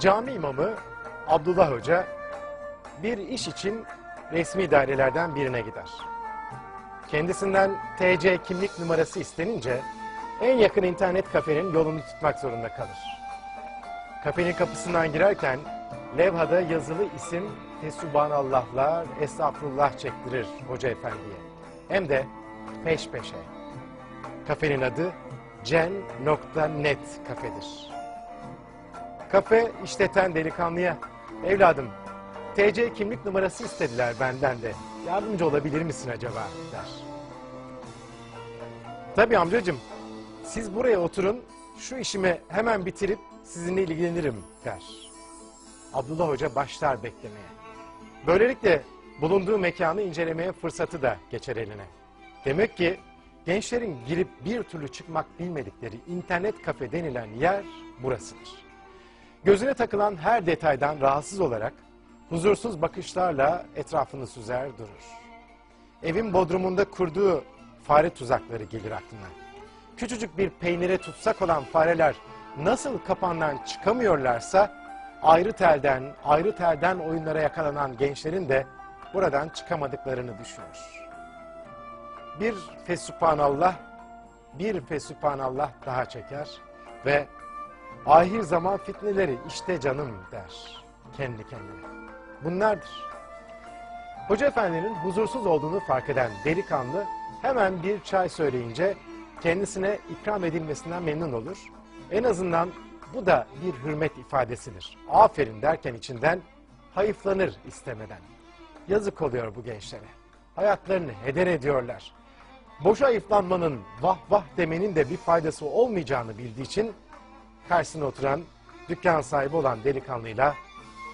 Cami imamı Abdullah Hoca bir iş için resmi dairelerden birine gider. Kendisinden TC kimlik numarası istenince en yakın internet kafenin yolunu tutmak zorunda kalır. Kafenin kapısından girerken levhada yazılı isim Fesubhanallahlar, Estağfurullah çektirir Hoca Efendi'ye. Hem de peş peşe. Kafenin adı cen.net kafedir. Kafe işleten delikanlıya, evladım TC kimlik numarası istediler benden de. Yardımcı olabilir misin acaba der. Tabii amcacığım, siz buraya oturun, şu işimi hemen bitirip sizinle ilgilenirim der. Abdullah Hoca başlar beklemeye. Böylelikle bulunduğu mekanı incelemeye fırsatı da geçer eline. Demek ki gençlerin girip bir türlü çıkmak bilmedikleri internet kafe denilen yer burasıdır. Gözüne takılan her detaydan rahatsız olarak huzursuz bakışlarla etrafını süzer durur. Evin bodrumunda kurduğu fare tuzakları gelir aklına. Küçücük bir peynire tutsak olan fareler nasıl kapandan çıkamıyorlarsa ayrı telden, ayrı telden oyunlara yakalanan gençlerin de buradan çıkamadıklarını düşünür. Bir fesubhanallah, bir fesubhanallah daha çeker ve ahir zaman fitneleri işte canım der kendi kendine. Bunlardır. Hoca efendinin huzursuz olduğunu fark eden delikanlı hemen bir çay söyleyince kendisine ikram edilmesinden memnun olur. En azından bu da bir hürmet ifadesidir. Aferin derken içinden hayıflanır istemeden. Yazık oluyor bu gençlere. Hayatlarını heder ediyorlar. Boşa hayıflanmanın, vah vah demenin de bir faydası olmayacağını bildiği için karşısına oturan dükkan sahibi olan delikanlıyla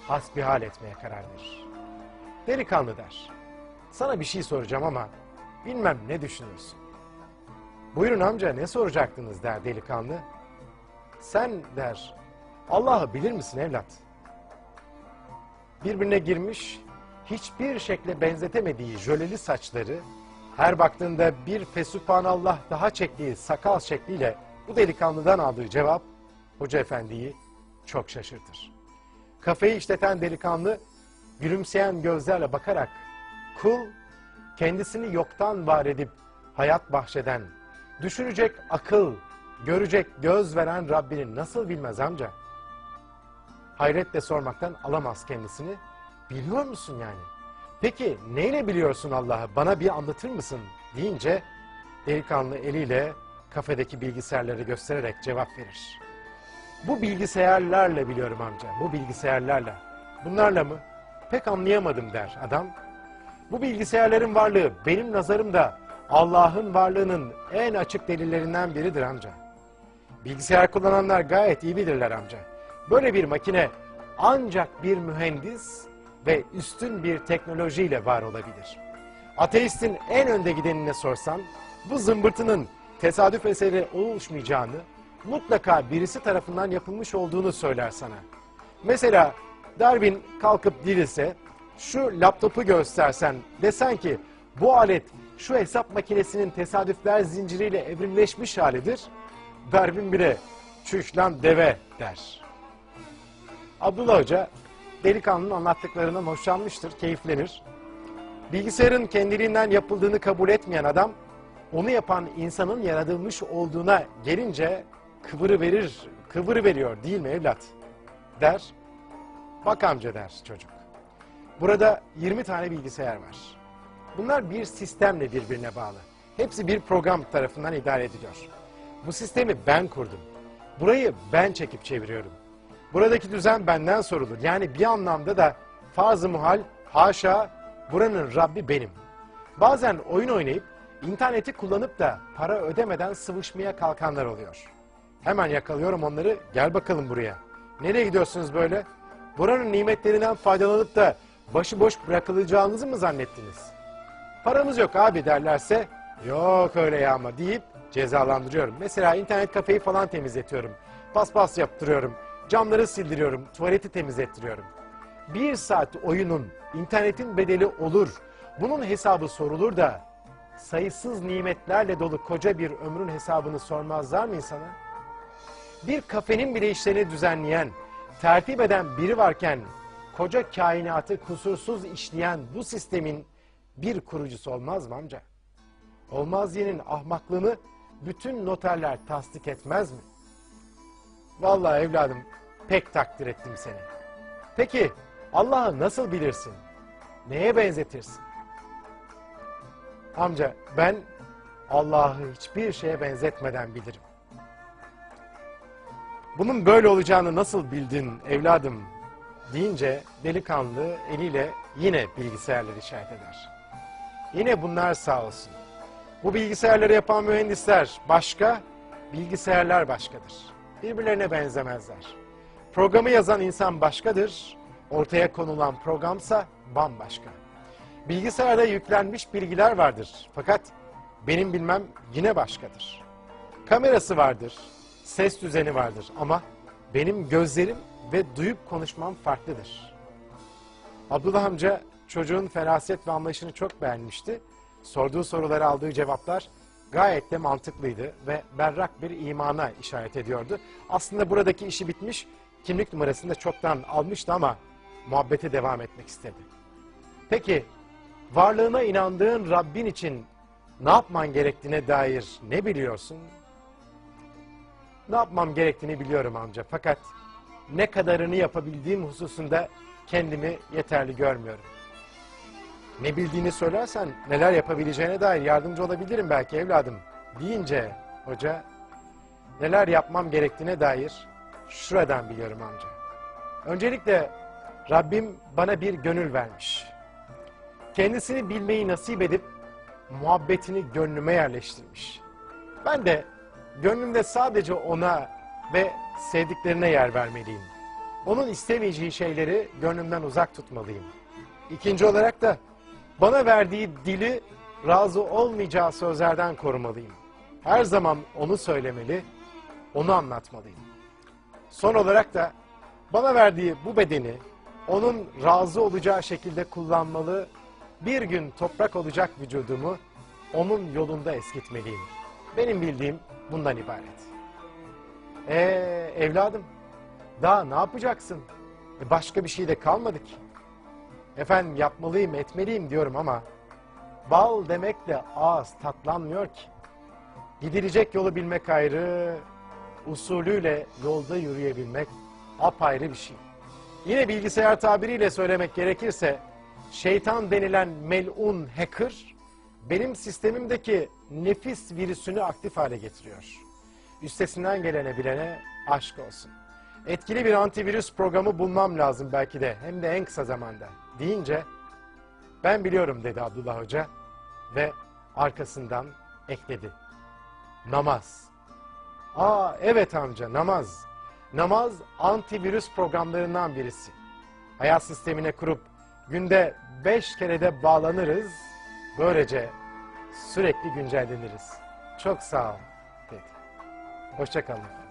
hasbihal etmeye karar verir. Delikanlı der. Sana bir şey soracağım ama bilmem ne düşünüyorsun. Buyurun amca ne soracaktınız der delikanlı. Sen der Allah'ı bilir misin evlat? Birbirine girmiş hiçbir şekle benzetemediği jöleli saçları her baktığında bir fesubhanallah daha çektiği sakal şekliyle bu delikanlıdan aldığı cevap Hoca Efendi'yi çok şaşırtır. Kafeyi işleten delikanlı gülümseyen gözlerle bakarak kul kendisini yoktan var edip hayat bahşeden, düşünecek akıl, görecek göz veren Rabbini nasıl bilmez amca? Hayretle sormaktan alamaz kendisini. Biliyor musun yani? Peki neyle biliyorsun Allah'ı? Bana bir anlatır mısın? deyince delikanlı eliyle kafedeki bilgisayarları göstererek cevap verir. Bu bilgisayarlarla biliyorum amca, bu bilgisayarlarla. Bunlarla mı? Pek anlayamadım der adam. Bu bilgisayarların varlığı benim nazarımda Allah'ın varlığının en açık delillerinden biridir amca. Bilgisayar kullananlar gayet iyi bilirler amca. Böyle bir makine ancak bir mühendis ve üstün bir teknolojiyle var olabilir. Ateistin en önde gidenine sorsan bu zımbırtının tesadüf eseri oluşmayacağını mutlaka birisi tarafından yapılmış olduğunu söyler sana. Mesela Darwin kalkıp dirilse şu laptopu göstersen desen ki bu alet şu hesap makinesinin tesadüfler zinciriyle evrimleşmiş halidir. Darwin bile çüş lan deve der. Abdullah Hoca delikanlının anlattıklarından hoşlanmıştır, keyiflenir. Bilgisayarın kendiliğinden yapıldığını kabul etmeyen adam onu yapan insanın yaratılmış olduğuna gelince kıvırı verir, kıvırı veriyor değil mi evlat? Der. Bak amca der çocuk. Burada 20 tane bilgisayar var. Bunlar bir sistemle birbirine bağlı. Hepsi bir program tarafından idare ediliyor. Bu sistemi ben kurdum. Burayı ben çekip çeviriyorum. Buradaki düzen benden sorulur. Yani bir anlamda da farz-ı muhal, haşa, buranın Rabbi benim. Bazen oyun oynayıp, interneti kullanıp da para ödemeden sıvışmaya kalkanlar oluyor. Hemen yakalıyorum onları, gel bakalım buraya. Nereye gidiyorsunuz böyle? Buranın nimetlerinden faydalanıp da başıboş bırakılacağınızı mı zannettiniz? Paramız yok abi derlerse, yok öyle ya ama deyip cezalandırıyorum. Mesela internet kafeyi falan temizletiyorum. Paspas yaptırıyorum. Camları sildiriyorum. Tuvaleti temizlettiriyorum. Bir saat oyunun, internetin bedeli olur. Bunun hesabı sorulur da sayısız nimetlerle dolu koca bir ömrün hesabını sormazlar mı insana? Bir kafenin bile işlerini düzenleyen, tertip eden biri varken koca kainatı kusursuz işleyen bu sistemin bir kurucusu olmaz mı amca? Olmazye'nin ahmaklığını bütün noterler tasdik etmez mi? Vallahi evladım pek takdir ettim seni. Peki Allah'ı nasıl bilirsin? Neye benzetirsin? Amca ben Allah'ı hiçbir şeye benzetmeden bilirim. Bunun böyle olacağını nasıl bildin evladım deyince delikanlı eliyle yine bilgisayarları işaret eder. Yine bunlar sağ olsun. Bu bilgisayarları yapan mühendisler başka, bilgisayarlar başkadır. Birbirlerine benzemezler. Programı yazan insan başkadır, ortaya konulan programsa bambaşka. Bilgisayarda yüklenmiş bilgiler vardır fakat benim bilmem yine başkadır. Kamerası vardır, ses düzeni vardır ama benim gözlerim ve duyup konuşmam farklıdır. Abdullah amca çocuğun feraset ve anlayışını çok beğenmişti. Sorduğu sorulara aldığı cevaplar gayet de mantıklıydı ve berrak bir imana işaret ediyordu. Aslında buradaki işi bitmiş, kimlik numarasını da çoktan almıştı ama muhabbete devam etmek istedi. Peki, varlığına inandığın Rabbin için ne yapman gerektiğine dair ne biliyorsun? Ne yapmam gerektiğini biliyorum amca fakat ne kadarını yapabildiğim hususunda kendimi yeterli görmüyorum. Ne bildiğini söylersen neler yapabileceğine dair yardımcı olabilirim belki evladım deyince hoca neler yapmam gerektiğine dair şuradan biliyorum amca. Öncelikle Rabbim bana bir gönül vermiş. Kendisini bilmeyi nasip edip muhabbetini gönlüme yerleştirmiş. Ben de gönlümde sadece ona ve sevdiklerine yer vermeliyim. Onun istemeyeceği şeyleri gönlümden uzak tutmalıyım. İkinci olarak da bana verdiği dili razı olmayacağı sözlerden korumalıyım. Her zaman onu söylemeli, onu anlatmalıyım. Son olarak da bana verdiği bu bedeni onun razı olacağı şekilde kullanmalı, bir gün toprak olacak vücudumu onun yolunda eskitmeliyim. Benim bildiğim bundan ibaret. Ee evladım, daha ne yapacaksın? E, başka bir şey de kalmadı ki. Efendim yapmalıyım, etmeliyim diyorum ama bal demekle ağız tatlanmıyor ki. Gidilecek yolu bilmek ayrı, usulüyle yolda yürüyebilmek apayrı bir şey. Yine bilgisayar tabiriyle söylemek gerekirse şeytan denilen melun hacker benim sistemimdeki nefis virüsünü aktif hale getiriyor. Üstesinden gelene bilene aşk olsun. Etkili bir antivirüs programı bulmam lazım belki de hem de en kısa zamanda deyince ben biliyorum dedi Abdullah Hoca ve arkasından ekledi. Namaz. Aa evet amca namaz. Namaz antivirüs programlarından birisi. Hayat sistemine kurup günde beş kere de bağlanırız. Böylece sürekli güncelleniriz. Çok sağ ol dedi. Hoşçakalın.